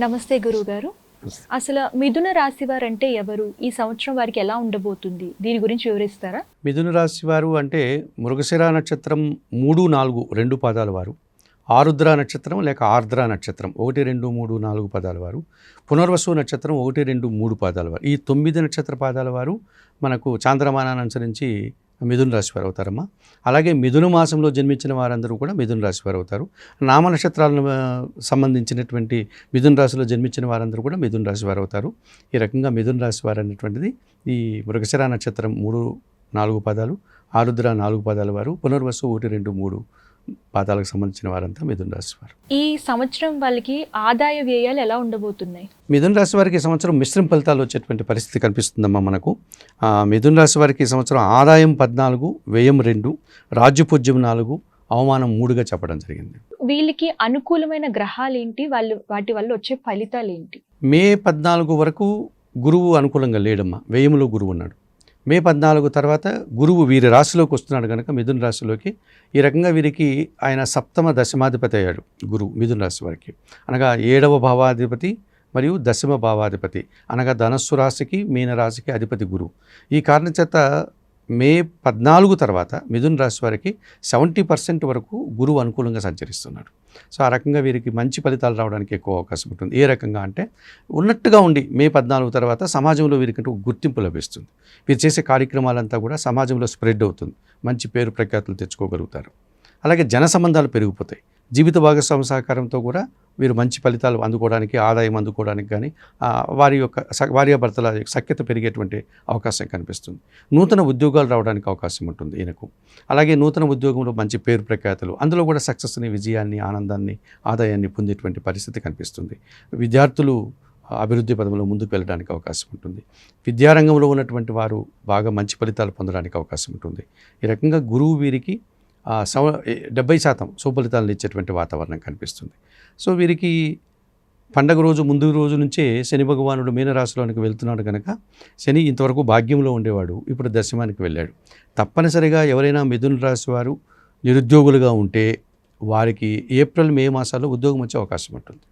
నమస్తే గురువు గారు అసలు మిథున రాశి వారు అంటే ఎవరు? ఈ సంవత్సరం వారికి ఎలా ఉండబోతుంది? దీని గురించి వివరిస్తారా? మిథున రాశి వారు అంటే మృగశిర నక్షత్రం మూడు నాలుగు రెండు పాదాల వారు. ఆరుద్ర నక్షత్రం లేక ఆర్ద్ర నక్షత్రం. ఒకటి రెండు మూడు నాలుగు పదాల వారు. పునర్వసు నక్షత్రం ఒకటి రెండు మూడు పాదాల వారు. ఈ తొమ్మిది నక్షత్ర పాదాల వారు మనకు చాంద్రమానాన్ని అనుసరించి మిథున రాశి వారు అవుతారమ్మా. అలాగే మిథున మాసంలో జన్మించిన వారందరూ కూడా మిథున రాశి వారు అవుతారు. నామ నక్షత్రాలను సంబంధించినటువంటి మిథున రాశిలో జన్మించిన వారందరూ కూడా మిథున రాశి వారు అవుతారు. ఈ రకంగా మిథున రాశి వారు అనేటువంటిది ఈ మృగశిర నక్షత్రం మూడు నాలుగు పదాలు ఆరుద్ర నాలుగు పదాల వారు పునర్వసు ఒకటి రెండు మూడు పాదాలకు సంబంధించిన వారంతా మిథున రాశి వారు. ఈ సంవత్సరం వాళ్ళకి ఆదాయ వ్యయాలు ఎలా ఉండబోతున్నాయి? మిథున రాశి వారికి ఈ సంవత్సరం మిశ్రమ ఫలితాలు వచ్చేటువంటి పరిస్థితి కనిపిస్తుందమ్మా మనకు. ఆ, మిథున రాశి వారికి ఈ సంవత్సరం ఆదాయం పద్నాలుగు వ్యయం రెండు రాజ్యపూజ్యం నాలుగు అవమానం మూడుగా చెప్పడం జరిగింది. వీళ్ళకి అనుకూలమైన గ్రహాలు ఏంటి? వాళ్ళు వాటి వల్ల వచ్చే ఫలితాలు ఏంటి? మే పద్నాలుగు వరకు గురువు అనుకూలంగా లేడమ్మా. వ్యయములో గురువు ఉన్నాడు. మే పద్నాలుగు తర్వాత గురువు వీరి రాశిలోకి వస్తున్నాడు కనుక మిథున రాశిలోకి. ఈ రకంగా వీరికి ఆయన సప్తమ దశమాధిపతి అయ్యాడు గురువు మిథున రాశి వారికి. అనగా ఏడవ భావాధిపతి మరియు దశమ భావాధిపతి. అనగా ధనస్సు రాశికి మీన రాశికి అధిపతి గురువు. ఈ కారణం చేత మే పద్నాలుగు తర్వాత మిథున్ రాశి వారికి సెవెంటీ పర్సెంట్ వరకు గురువు అనుకూలంగా సంచరిస్తున్నాడు. సో ఆ రకంగా వీరికి మంచి ఫలితాలు రావడానికి ఎక్కువ అవకాశం ఉంటుంది. ఏ రకంగా అంటే ఉన్నట్టుగా ఉండి మే పద్నాలుగు తర్వాత సమాజంలో వీరికంటూ ఒక గుర్తింపు లభిస్తుంది. వీరు చేసే కార్యక్రమాలంతా కూడా సమాజంలో స్ప్రెడ్ అవుతుంది. మంచి పేరు ప్రఖ్యాతులు తెచ్చుకోగలుగుతారు. అలాగే జన సంబంధాలు పెరిగిపోతాయి. జీవిత భాగస్వామి సహకారంతో కూడా వీరు మంచి ఫలితాలు అందుకోవడానికి ఆదాయం అందుకోవడానికి కానీ వారి యొక్క స- భార్యాభర్తల సఖ్యత పెరిగేటువంటి అవకాశం కనిపిస్తుంది. నూతన ఉద్యోగాలు రావడానికి అవకాశం ఉంటుంది ఈయనకు. అలాగే నూతన ఉద్యోగంలో మంచి పేరు ప్రఖ్యాతలు అందులో కూడా సక్సెస్ని విజయాన్ని ఆనందాన్ని ఆదాయాన్ని పొందేటువంటి పరిస్థితి కనిపిస్తుంది. విద్యార్థులు అభివృద్ధి పదంలో ముందుకు వెళ్ళడానికి అవకాశం ఉంటుంది. విద్యారంగంలో ఉన్నటువంటి వారు బాగా మంచి ఫలితాలు పొందడానికి అవకాశం ఉంటుంది. ఈ రకంగా గురువు వీరికి సవ డెబ్బై శాతం సుఫలితాలను ఇచ్చేటువంటి వాతావరణం కనిపిస్తుంది. సో వీరికి పండగ రోజు ముందు రోజు నుంచే శని భగవానుడు మీనరాశిలోనికి వెళ్తున్నాడు కనుక శని ఇంతవరకు భాగ్యంలో ఉండేవాడు ఇప్పుడు దశమానికి వెళ్ళాడు. తప్పనిసరిగా ఎవరైనా మిథున రాశి వారు నిరుద్యోగులుగా ఉంటే వారికి ఏప్రిల్ మే మాసాల్లో ఉద్యోగం వచ్చే అవకాశం ఉంటుంది.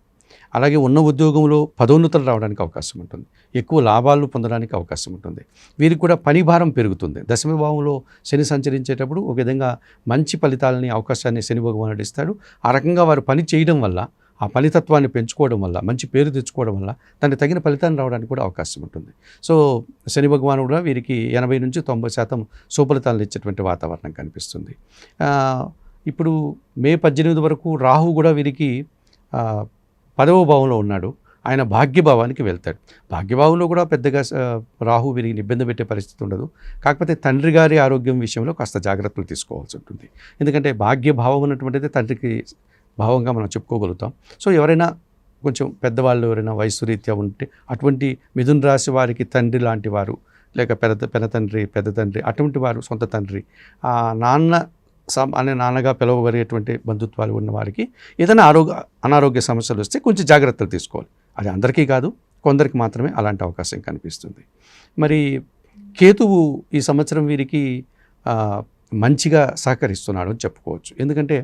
అలాగే ఉన్న ఉద్యోగంలో పదోన్నతులు రావడానికి అవకాశం ఉంటుంది. ఎక్కువ లాభాలు పొందడానికి అవకాశం ఉంటుంది. వీరికి కూడా పని భారం పెరుగుతుంది. దశమ భావంలో శని సంచరించేటప్పుడు ఒక విధంగా మంచి ఫలితాలని అవకాశాన్ని శని భగవానుడు ఇస్తాడు. ఆ రకంగా వారు పని చేయడం వల్ల ఆ ఫలితత్వాన్ని పెంచుకోవడం వల్ల మంచి పేరు తెచ్చుకోవడం వల్ల దానికి తగిన ఫలితాన్ని రావడానికి కూడా అవకాశం ఉంటుంది. సో శని భగవాను కూడా వీరికి ఎనభై నుంచి తొంభై శాతం సుఫలితాలను ఇచ్చేటువంటి వాతావరణం కనిపిస్తుంది. ఇప్పుడు మే పద్దెనిమిది వరకు రాహు కూడా వీరికి పదవ భావంలో ఉన్నాడు. ఆయన భాగ్యభావానికి వెళ్తాడు. భాగ్యభావంలో కూడా పెద్దగా రాహు వీరికి ఇబ్బంది పెట్టే పరిస్థితి ఉండదు. కాకపోతే తండ్రి గారి ఆరోగ్యం విషయంలో కాస్త జాగ్రత్తలు తీసుకోవాల్సి ఉంటుంది. ఎందుకంటే భాగ్యభావం ఉన్నటువంటిది తండ్రికి భావంగా మనం చెప్పుకోగలుగుతాం. సో ఎవరైనా కొంచెం పెద్దవాళ్ళు ఎవరైనా వయసు రీత్యా ఉంటే అటువంటి మిథున్ రాశి వారికి తండ్రి లాంటి వారు లేక పెద్ద పెద్ద తండ్రి పెద్ద తండ్రి అటువంటి వారు సొంత తండ్రి నాన్న అనే నాన్నగా పిలవగలిగేటువంటి బంధుత్వాలు ఉన్న వారికి ఏదైనా ఆరోగ్య అనారోగ్య సమస్యలు వస్తే కొంచెం జాగ్రత్తలు తీసుకోవాలి. అది అందరికీ కాదు కొందరికి మాత్రమే అలాంటి అవకాశం కనిపిస్తుంది. మరి కేతువు ఈ సంవత్సరం వీరికి మంచిగా సహకరిస్తున్నాడు అని చెప్పుకోవచ్చు. ఎందుకంటే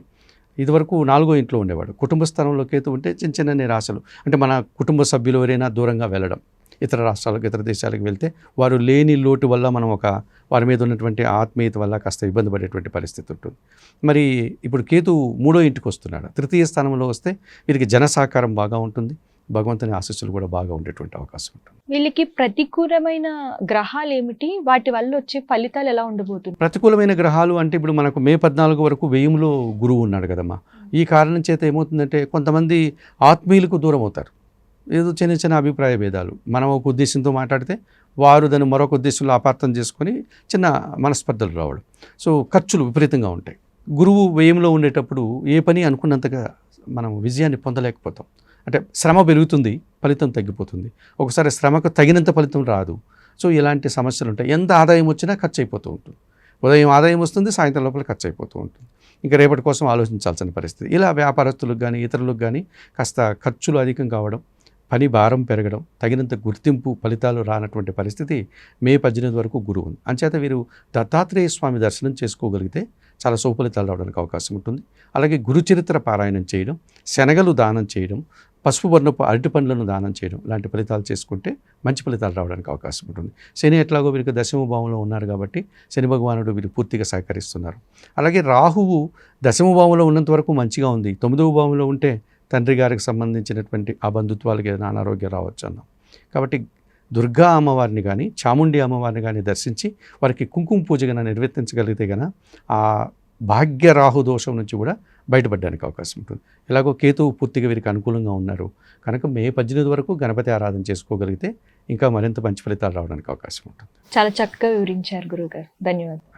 ఇదివరకు నాలుగో ఇంట్లో ఉండేవాడు. కుటుంబ స్థానంలో కేతు ఉంటే చిన్న చిన్న నిరాశలు. అంటే మన కుటుంబ సభ్యులు ఎవరైనా దూరంగా వెళ్ళడం ఇతర రాష్ట్రాలకు ఇతర దేశాలకు వెళ్తే వారు లేని లోటు వల్ల మనం ఒక వారి మీద ఉన్నటువంటి ఆత్మీయత వల్ల కాస్త ఇబ్బంది పడేటువంటి పరిస్థితి ఉంటుంది. మరి ఇప్పుడు కేతు మూడో ఇంటికి వస్తున్నాడు. తృతీయ స్థానంలో వస్తే వీరికి జన సహకారం బాగా ఉంటుంది. భగవంతుని ఆశీస్సులు కూడా బాగా ఉండేటువంటి అవకాశం ఉంటుంది. వీళ్ళకి ప్రతికూలమైన గ్రహాలు ఏమిటి? వాటి వల్ల వచ్చే ఫలితాలు ఎలా ఉండబోతుంది ప్రతికూలమైన గ్రహాలు అంటే ఇప్పుడు మనకు మే పద్నాలుగు వరకు వెయ్యంలో గురువు ఉన్నాడు కదమ్మా. ఈ కారణం చేత ఏమవుతుందంటే కొంతమంది ఆత్మీయులకు దూరం అవుతారు. ఏదో చిన్న చిన్న అభిప్రాయ భేదాలు. మనం ఒక ఉద్దేశంతో మాట్లాడితే వారు దాన్ని మరొక ఉద్దేశంలో అపార్థం చేసుకొని చిన్న మనస్పర్ధలు రావడం. సో ఖర్చులు విపరీతంగా ఉంటాయి. గురువు వ్యయంలో ఉండేటప్పుడు ఏ పని అనుకున్నంతగా మనం విజయాన్ని పొందలేకపోతాం. అంటే శ్రమ పెరుగుతుంది ఫలితం తగ్గిపోతుంది. ఒకసారి శ్రమకు తగినంత ఫలితం రాదు. సో ఇలాంటి సమస్యలు ఉంటాయి. ఎంత ఆదాయం వచ్చినా ఖర్చు అయిపోతూ ఉంటుంది. ఉదయం ఆదాయం వస్తుంది సాయంత్రం లోపల ఖర్చు అయిపోతూ ఉంటుంది. ఇంకా రేపటి కోసం ఆలోచించాల్సిన పరిస్థితి. ఇలా వ్యాపారస్తులకు కానీ ఇతరులకు కానీ కాస్త ఖర్చులు అధికం కావడం పని భారం పెరగడం తగినంత గుర్తింపు ఫలితాలు రానటువంటి పరిస్థితి మే పద్దెనిమిది వరకు గురువు. ఉంది అంచేత వీరు దత్తాత్రేయ స్వామి దర్శనం చేసుకోగలిగితే చాలా సుఫలితాలు రావడానికి అవకాశం ఉంటుంది. అలాగే గురుచరిత్ర పారాయణం చేయడం శనగలు దానం చేయడం పసుపు వర్ణపు అరటి పండ్లను దానం చేయడం లాంటి ఫలితాలు చేసుకుంటే మంచి ఫలితాలు రావడానికి అవకాశం ఉంటుంది. శని ఎట్లాగో వీరికి దశమ భావంలో ఉన్నారు కాబట్టి శని భగవానుడు వీరు పూర్తిగా సహకరిస్తున్నారు. అలాగే రాహువు దశమ భావంలో ఉన్నంత వరకు మంచిగా ఉంది. తొమ్మిదవ భావంలో ఉంటే తండ్రి గారికి సంబంధించినటువంటి ఆ బంధుత్వాలకి ఏదైనా అనారోగ్యం రావచ్చు అన్నాం. కాబట్టి దుర్గా అమ్మవారిని కానీ చాముండి అమ్మవారిని కానీ దర్శించి వారికి కుంకుమ పూజ కన్నా నిర్వర్తించగలిగితే గన ఆ భాగ్యరాహు దోషం నుంచి కూడా బయటపడడానికి అవకాశం ఉంటుంది. ఎలాగో కేతువు పూర్తిగా వీరికి అనుకూలంగా ఉన్నారు. కనుక మే పద్దెనిమిది వరకు గణపతి ఆరాధన చేసుకోగలిగితే ఇంకా మరింత మంచి ఫలితాలు రావడానికి అవకాశం ఉంటుంది. చాలా చక్కగా వివరించారు గురుగారు ధన్యవాదాలు.